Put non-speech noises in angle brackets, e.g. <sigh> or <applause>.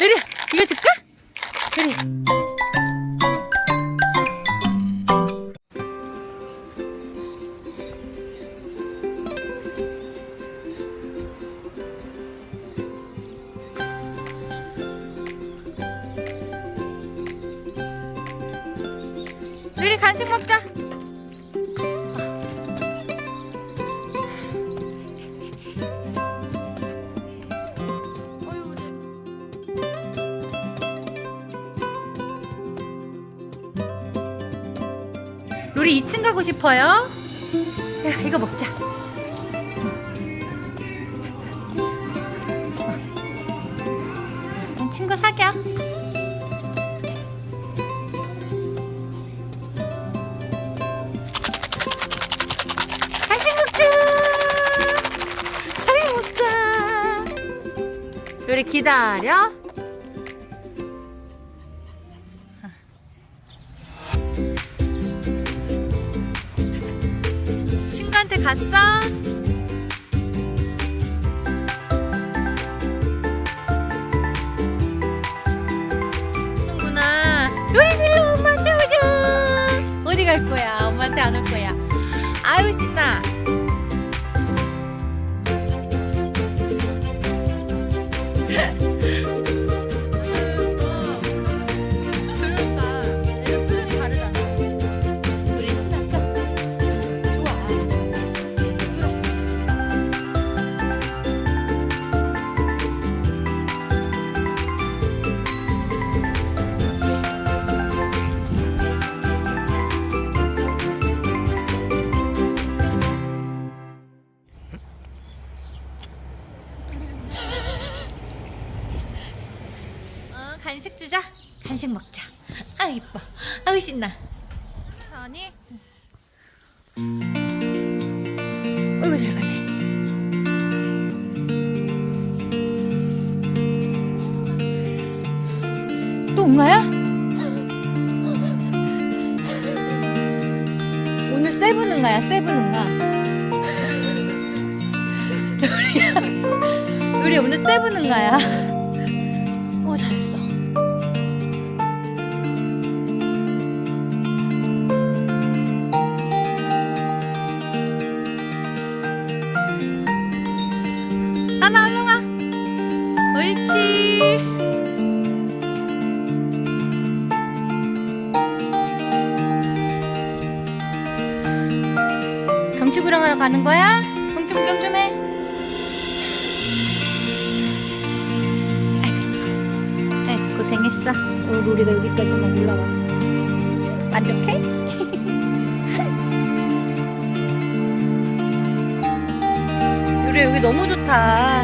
요리 이거 줄까? 요리. 요리 간식 먹자. 로리 2층 가고 싶어요? 야, 이거 먹자. 어, 친구 사겨. 간식 먹자. 로리 기다려. 친구한테 갔어? 하는구나. 로리 일로 엄마한테 오자. 어디 갈 거야? 엄마한테 안 올 거야. 아유 신나. 간식 주자. 간식 먹자. 아 이뻐. 아우 신나. 천이. 어이구 잘 가네. 또 응가야? 오늘 세븐 응가야 세븐 응가. 우리 우리 오늘 세븐 응가야. 옳지. 경치 구경하러 가는 거야? 경치 구경 좀 해. 아이, 고생했어. 우리 우리가 여기까지만 올라왔어. 만족해? <laughs> 우리 여기 너무 좋다.